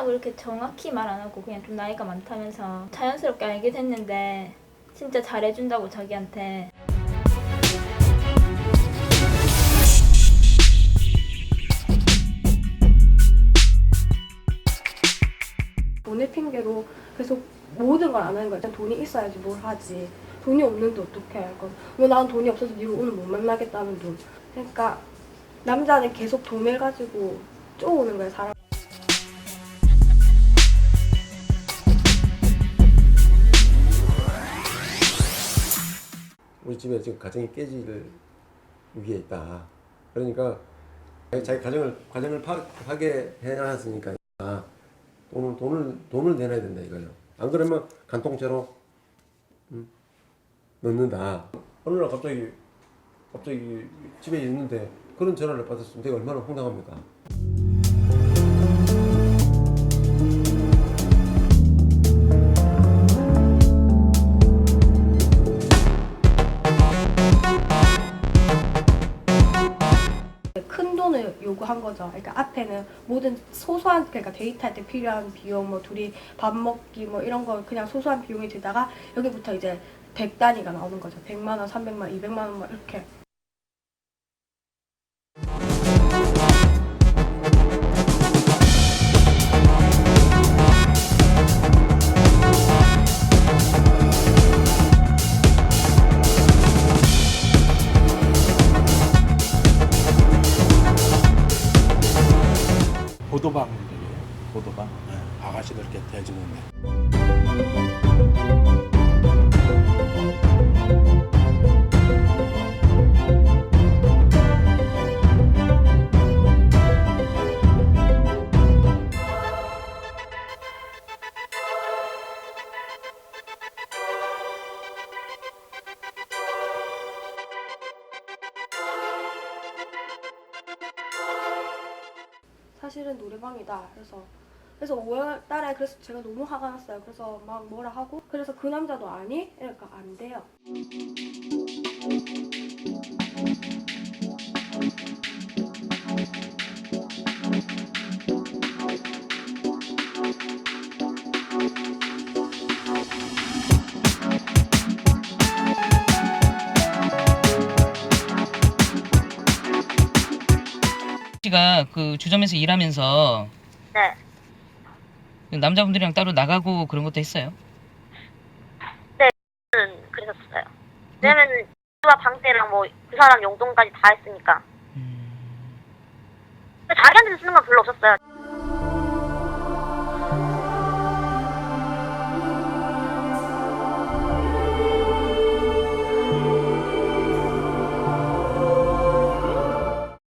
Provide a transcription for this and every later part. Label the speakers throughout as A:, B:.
A: 몇 살이라고 이렇게 정확히 말 안 하고 그냥 좀 나이가 많다면서 자연스럽게 알게 됐는데 진짜 잘해준다고 자기한테
B: 돈의 핑계로 계속 모든 걸 안 하는 거야. 일단 돈이 있어야지 뭘 하지. 돈이 없는데 어떻게 할 건? 뭐난 돈이 없어서 니를 오늘 못 만나겠다는 돈. 그러니까 남자는 계속 돈을 가지고 쪼오는 거야 사람.
C: 우리 집에 지금 가정이 깨질 위기에 있다. 그러니까 자기- 가정을 가정을 파, 파괴해놨으니까 아, 돈을 돈을 돈을 내놔야 된다 이거예요. 안 그러면 간통죄로 음, 넣는다. 어느 날 갑자기 갑자기 집에 있는데 그런 전화를 받았으면 내가 얼마나 황당합니까?
B: 한 거죠. 그러니까 앞에는 모든 소소한 그러니까 데이트할 때 필요한 비용, 뭐 둘이 밥 먹기 뭐 이런 거 그냥 소소한 비용이 들다가 여기부터 이제 100 단위가 나오는 거죠. 100만 원, 300만 원, 200만 원뭐 이렇게.
D: 보도방들이에요. 보도방. 네, 아가씨들 이렇게 대주는데.
B: 사실은 노래방이다. 그래서 그래서 5월 달에 그래서 제가 너무 화가 났어요. 그래서 막 뭐라 하고 그래서 그 남자도 아니? 그러니까 안 돼요.
E: 씨가 그 주점에서 일하면서
F: 네.
E: 그 남자분들이랑 따로 나가고 그런 것도 했어요.
F: 는 그랬었어요. 왜냐면은 와 방대랑 뭐 그 사람 용돈까지 다 했으니까.
E: 음,
F: 근데 자기한테 쓰는 건 별로 없었어요.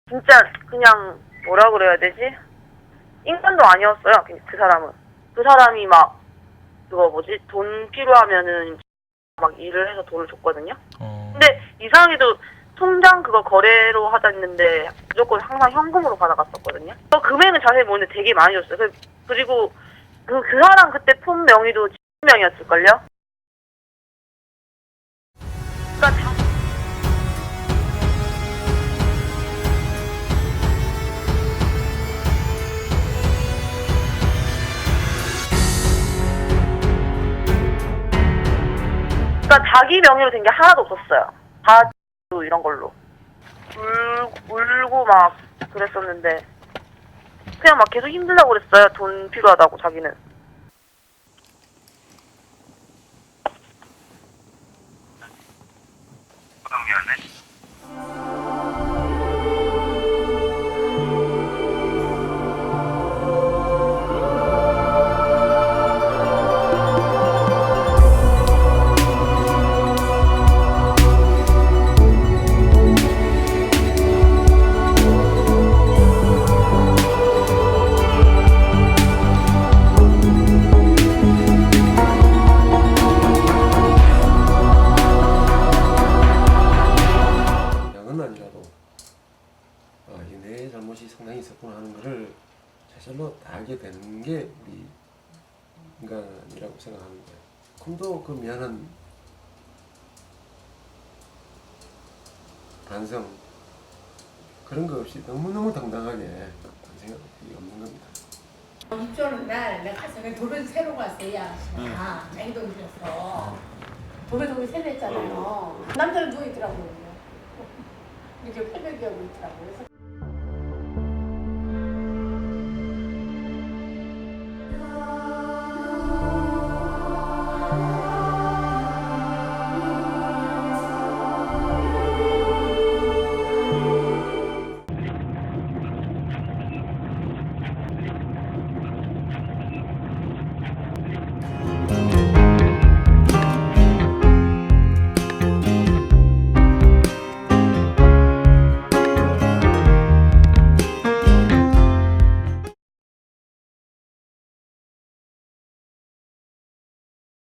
G: 진짜 그냥 뭐라 그래야 되지? 인간도 아니었어요. 그- 그 사람은. 그 사람이 막 그거 뭐지? 돈 필요하면은 막 일을 해서 돈을 줬거든요.
E: 어,
G: 근데 이상하게도 통장 그거 거래로 하자 했는데 무조건 항상 현금으로 받아갔었거든요. 그 금액은 자세히 모르는데 되게 많이 줬어요. 그- 그리고 그, 그 사람 그때 폰 명의도 명이었을걸요? 그러니까 자- 자기 명의로 된 게 하나도 없었어요. 다 이런 걸로 울, 울고 막 그랬었는데 그냥 막 계속 힘들다고 그랬어요. 돈 필요하다고 자기는.
C: 양은 내 잘못이 상당히 있었구나 하는 거를 제절로 다 알게 되는 게 우리 인간이라고 생각하는 거예요. 꿈도 그 미안한 반성 그런 거 없이 너무너무 당당하게 반성이 없는 겁니다.
H: 입주하는 날 내가 갔어. 내가 도배 새로 갔어. 야, 아, 들였어. 도배 도배 새로 했잖아요. 남자는 누워 있더라고요. 이렇게 패배기하고 있더라고요. 그래서